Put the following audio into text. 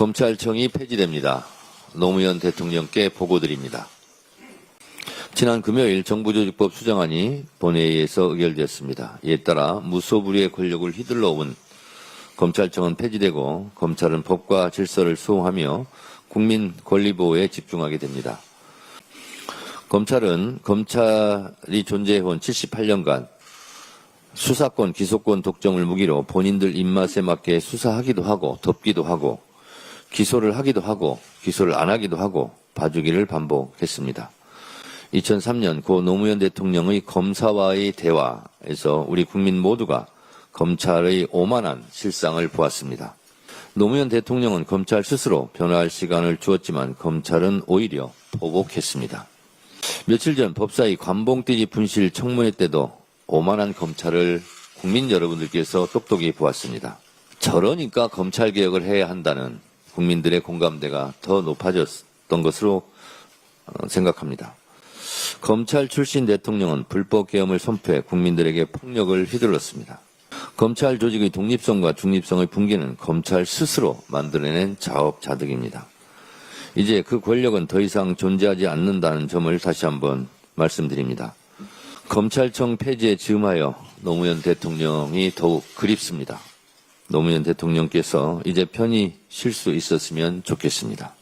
검찰청이 폐지됩니다. 노무현 대통령께 보고드립니다. 지난 금요일 정부조직법 수정안이 본회의에서 의결되었습니다. 이에 따라 무소불위의 권력을 휘둘러 온 검찰청은 폐지되고 검찰은 법과 질서를 수호하며 국민 권리 보호에 집중하게 됩니다. 검찰은 검찰이 존재해온 78년간 수사권, 기소권 독점을 무기로 본인들 입맛에 맞게 수사하기도 하고 덮기도 하고 기소를 하기도 하고 기소를 안 하기도 하고 봐주기를 반복했습니다. 2003년 고 노무현 대통령의 검사와의 대화에서 우리 국민 모두가 검찰의 오만한 실상을 보았습니다. 노무현 대통령은 검찰 스스로 변화할 시간을 주었지만 검찰은 오히려 보복했습니다. 며칠 전 법사위 관봉띠지 분실 청문회 때도 오만한 검찰을 국민 여러분들께서 똑똑히 보았습니다. 저러니까 검찰 개혁을 해야 한다는 국민들의 공감대가 더 높아졌던 것으로 어, 생각합니다. 검찰 출신 대통령은 불법 계엄을 선포해 국민들에게 폭력을 휘둘렀습니다. 검찰 조직의 독립성과 중립성의 붕괴는 검찰 스스로 만들어낸 자업자득입니다. 이제 그 권력은 더 이상 존재하지 않는다는 점을 다시 한번 말씀드립니다. 검찰청 폐지에 즈음하여 노무현 대통령이 더욱 그립습니다. 노무현 대통령께서 이제 편히 쉴 수 있었으면 좋겠습니다.